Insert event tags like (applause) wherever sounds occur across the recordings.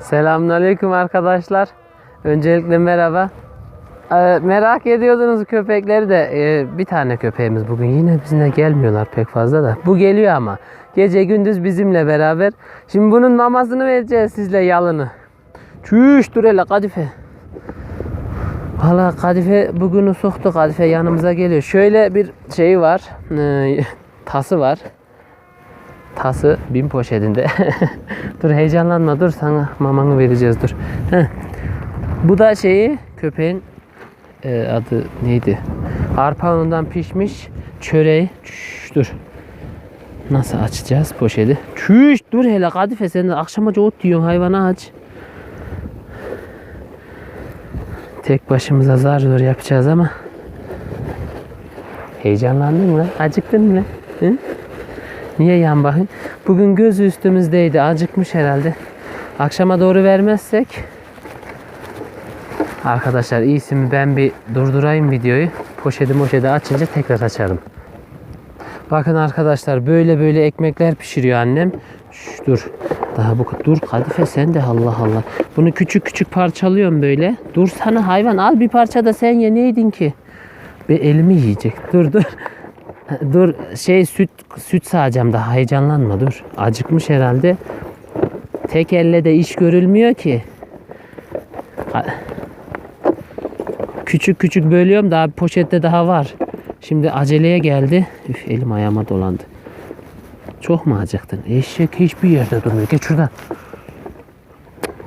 Selamünaleyküm arkadaşlar. Öncelikle merhaba. Ee, merak ediyordunuz köpekleri de ee, bir tane köpeğimiz bugün yine bizimle gelmiyorlar pek fazla da. Bu geliyor ama gece gündüz bizimle beraber. Şimdi bunun mamasını vereceğiz sizle yalını. Çüş dur hele kadife. Valla kadife bugünü soktu kadife yanımıza geliyor. Şöyle bir şeyi var. ee, (laughs) tası var. Tası bin poşetinde. (laughs) dur heyecanlanma dur sana mamanı vereceğiz dur. Bu da şeyi köpeğin e, adı neydi? Arpa unundan pişmiş çöreği. Çüş, dur. Nasıl açacağız poşeti? Çüş dur hele Kadife sen de akşamaca ot diyorsun hayvana aç. Tek başımıza zar zor yapacağız ama. Heyecanlandın mı? Acıktın mı? Hı? Niye yan bakın? Bugün gözü üstümüzdeydi. Acıkmış herhalde. Akşama doğru vermezsek Arkadaşlar iyisi mi ben bir durdurayım videoyu. Poşeti moşeti açınca tekrar açarım. Bakın arkadaşlar böyle böyle ekmekler pişiriyor annem. Şş, dur. Daha bu dur Kadife sen de Allah Allah. Bunu küçük küçük parçalıyorum böyle. Dur sana hayvan al bir parça da sen ye neydin ki? Bir elimi yiyecek. Dur dur. Dur şey süt süt sağacağım daha heyecanlanma dur. Acıkmış herhalde. Tek elle de iş görülmüyor ki. Küçük küçük bölüyorum daha poşette daha var. Şimdi aceleye geldi. Üf elim ayağıma dolandı. Çok mu acıktın? Eşek hiçbir yerde durmuyor. Geç şuradan.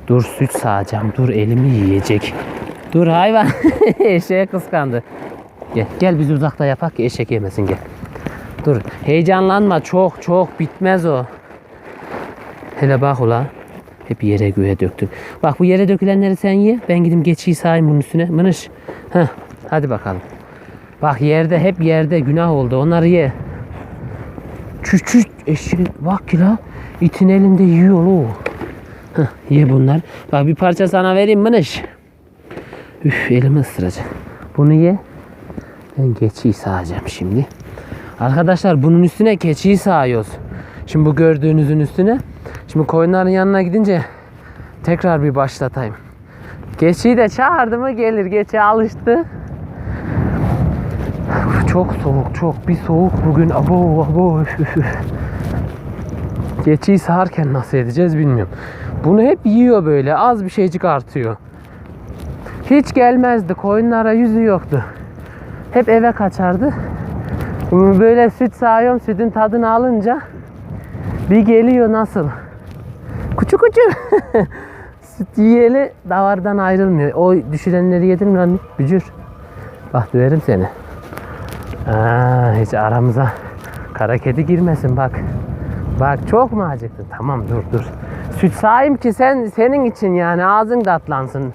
Dur süt sağacağım. Dur elimi yiyecek. Dur hayvan. (laughs) Eşeğe kıskandı. Gel, gel biz uzakta yapak ki eşek yemesin gel. Dur heyecanlanma çok çok bitmez o. Hele bak ula. Hep yere göğe döktün. Bak bu yere dökülenleri sen ye. Ben gidip geçiyi sahayım bunun üstüne. Mınış. Heh, hadi bakalım. Bak yerde hep yerde günah oldu. Onları ye. Çüş eşek. Bak ki la. İtin elinde yiyor o. Ye bunlar. Bak bir parça sana vereyim mınış. Üf elimi ısıracak. Bunu ye. Ben keçiyi sağacağım şimdi. Arkadaşlar bunun üstüne keçiyi sağıyoruz. Şimdi bu gördüğünüzün üstüne. Şimdi koyunların yanına gidince tekrar bir başlatayım. Keçiyi de çağırdı mı gelir. Geçi alıştı. Çok soğuk, çok bir soğuk bugün. Abo, abo. üf, üf. Keçiyi sağarken nasıl edeceğiz bilmiyorum. Bunu hep yiyor böyle. Az bir şeycik artıyor. Hiç gelmezdi. Koyunlara yüzü yoktu. Hep eve kaçardı. Böyle süt sağıyorum. Sütün tadını alınca bir geliyor nasıl? Kuçu kuçu. (laughs) süt yiyeli davardan ayrılmıyor. O düşürenleri yedin mi lan? Bücür. Bak döverim seni. Aa, hiç aramıza kara kedi girmesin bak. Bak çok mu acıktın? Tamam dur dur. Süt sağayım ki sen senin için yani ağzın tatlansın.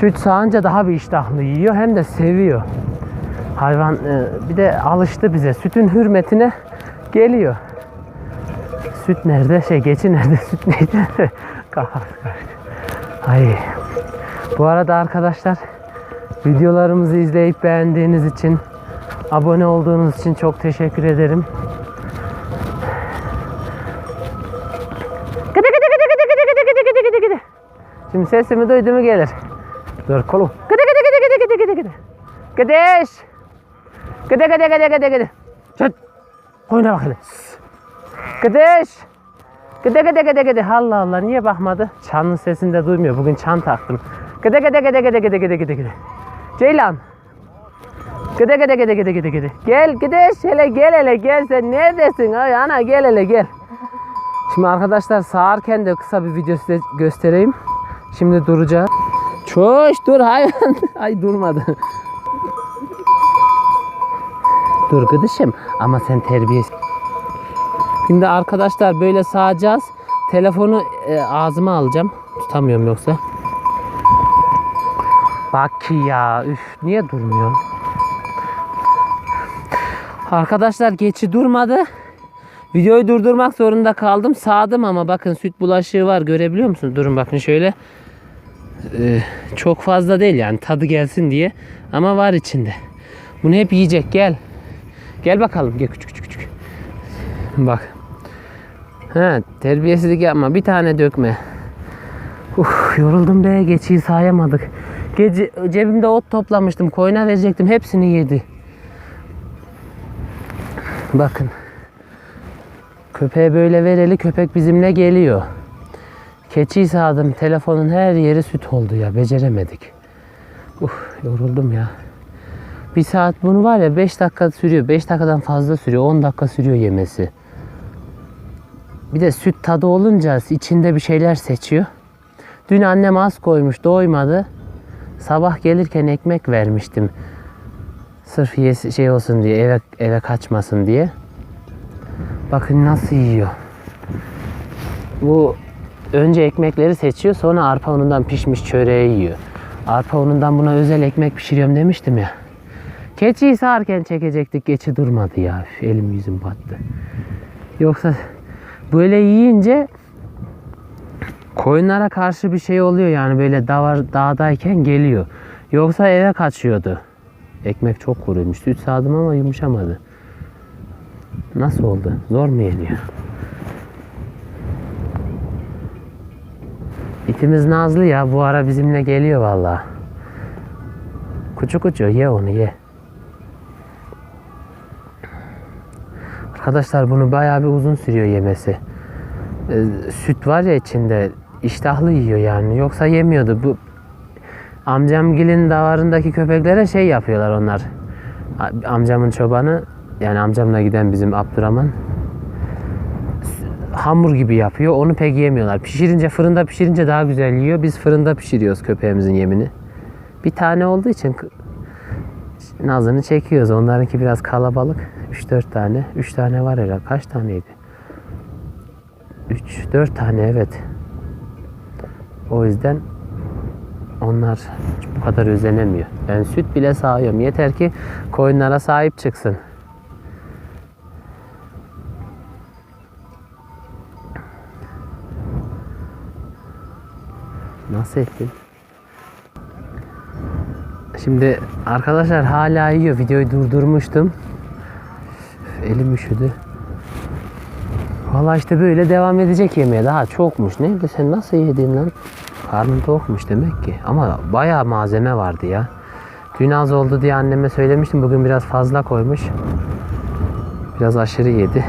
Süt sağınca daha bir iştahlı yiyor hem de seviyor. Hayvan e, bir de alıştı bize. Sütün hürmetine geliyor. Süt nerede? Şey geçi nerede? Süt neydi? Kafası. Ay. Bu arada arkadaşlar videolarımızı izleyip beğendiğiniz için abone olduğunuz için çok teşekkür ederim. Gıdı gıdı gıdı gıdı gıdı gıdı gıdı gıdı gıdı gıdı. Şimdi sesimi duydu mu gelir. Dur kolum. Gıdı gıdı gıdı gıdı gıdı gıdı gıdı. Gıdış. Gıdı gıdı gıdı gıdı gıdı. Çıt. Oyna bak hele. Gıdış. Gıdı gıdı gıdı gıdı. Allah Allah niye bakmadı? Çanın sesini de duymuyor. Bugün çan taktım. Gıdı gıdı gıdı gıdı gıdı gıdı gıdı gıdı. Ceylan. Gıdı gıdı gıdı gıdı gıdı gıdı. Gel gıdış hele gel hele gel sen neredesin? Ay ana gel hele gel. Şimdi arkadaşlar sağarken de kısa bir video size göstereyim. Şimdi duracağız. Çoş dur hayvan. Ay durmadı. Dur gıdışım ama sen terbiyesiz. Şimdi arkadaşlar böyle sağacağız. Telefonu e, ağzıma alacağım. Tutamıyorum yoksa. Bak ya. Üf niye durmuyor? Arkadaşlar geçi durmadı. Videoyu durdurmak zorunda kaldım. Sağdım ama bakın süt bulaşığı var. Görebiliyor musunuz? Durun bakın şöyle. Ee, çok fazla değil yani tadı gelsin diye. Ama var içinde. Bunu hep yiyecek. Gel. Gel bakalım. Gel küçük küçük küçük. Bak. Ha, terbiyesizlik yapma. Bir tane dökme. Uf yoruldum be geçiyi sayamadık. Gece cebimde ot toplamıştım. Koyuna verecektim. Hepsini yedi. Bakın. Köpeğe böyle vereli köpek bizimle geliyor. Keçiyi sağdım. Telefonun her yeri süt oldu ya. Beceremedik. Uf yoruldum ya. Bir saat bunu var ya 5 dakika sürüyor. 5 dakikadan fazla sürüyor. 10 dakika sürüyor yemesi. Bir de süt tadı olunca içinde bir şeyler seçiyor. Dün annem az koymuş doymadı. Sabah gelirken ekmek vermiştim. Sırf yesi, şey olsun diye eve, eve kaçmasın diye. Bakın nasıl yiyor. Bu önce ekmekleri seçiyor sonra arpa unundan pişmiş çöreği yiyor. Arpa unundan buna özel ekmek pişiriyorum demiştim ya. Keçiyi sağarken çekecektik geçi durmadı ya. Üf, Elim yüzüm battı. Yoksa böyle yiyince koyunlara karşı bir şey oluyor yani böyle davar, dağdayken geliyor. Yoksa eve kaçıyordu. Ekmek çok kuruymuş. Süt sağdım ama yumuşamadı. Nasıl oldu? Zor mu yeniyor? İtimiz Nazlı ya bu ara bizimle geliyor vallahi. Kuçu kuçu ye onu ye. Arkadaşlar bunu bayağı bir uzun sürüyor yemesi. Ee, süt var ya içinde iştahlı yiyor yani. Yoksa yemiyordu. Bu amcamgilin davarındaki köpeklere şey yapıyorlar onlar. Amcamın çobanı yani amcamla giden bizim Abdurrahman hamur gibi yapıyor. Onu pek yemiyorlar. Pişirince fırında pişirince daha güzel yiyor. Biz fırında pişiriyoruz köpeğimizin yemini. Bir tane olduğu için nazını çekiyoruz. Onlarınki biraz kalabalık. 3-4 tane. 3 tane var herhalde. Kaç taneydi? 3 4 tane evet. O yüzden onlar bu kadar özenemiyor. Ben süt bile sağıyorum. Yeter ki koyunlara sahip çıksın. Nasıl ettin? Şimdi arkadaşlar hala yiyor. Videoyu durdurmuştum. Elim üşüdü. Valla işte böyle devam edecek yemeğe. Daha çokmuş. Ne bileyim sen nasıl yedin lan? Karnın tokmuş demek ki. Ama bayağı malzeme vardı ya. Dün az oldu diye anneme söylemiştim. Bugün biraz fazla koymuş. Biraz aşırı yedi.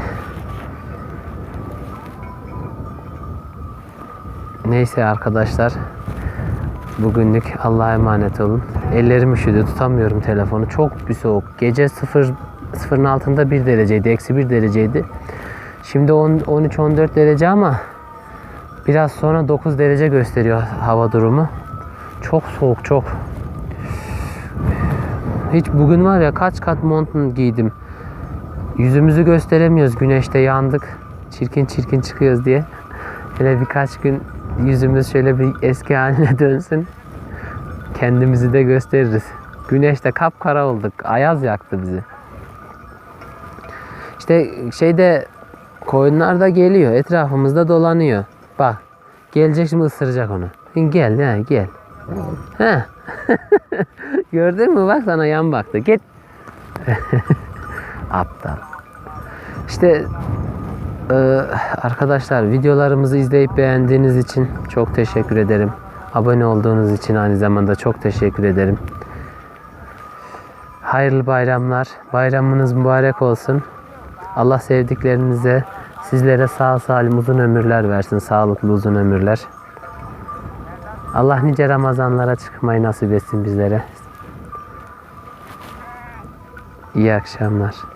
Neyse arkadaşlar. Bugünlük Allah'a emanet olun. Ellerim üşüdü. Tutamıyorum telefonu. Çok bir soğuk. Gece 0 sıfırın altında 1 dereceydi. Eksi 1 dereceydi. Şimdi 13-14 derece ama biraz sonra 9 derece gösteriyor hava durumu. Çok soğuk çok. Hiç bugün var ya kaç kat montun giydim. Yüzümüzü gösteremiyoruz güneşte yandık. Çirkin çirkin çıkıyoruz diye. Hele birkaç gün yüzümüz şöyle bir eski haline (laughs) dönsün. Kendimizi de gösteririz. Güneşte kapkara olduk. Ayaz yaktı bizi. İşte şeyde koyunlar da geliyor. Etrafımızda dolanıyor. Bak. Gelecek şimdi ısıracak onu. Gel ha gel. Ha. (laughs) Gördün mü bak sana yan baktı. Git. (laughs) Aptal. İşte e, arkadaşlar videolarımızı izleyip beğendiğiniz için çok teşekkür ederim. Abone olduğunuz için aynı zamanda çok teşekkür ederim. Hayırlı bayramlar. Bayramınız mübarek olsun. Allah sevdiklerinize, sizlere sağ salim uzun ömürler versin. Sağlıklı uzun ömürler. Allah nice Ramazanlara çıkmayı nasip etsin bizlere. İyi akşamlar.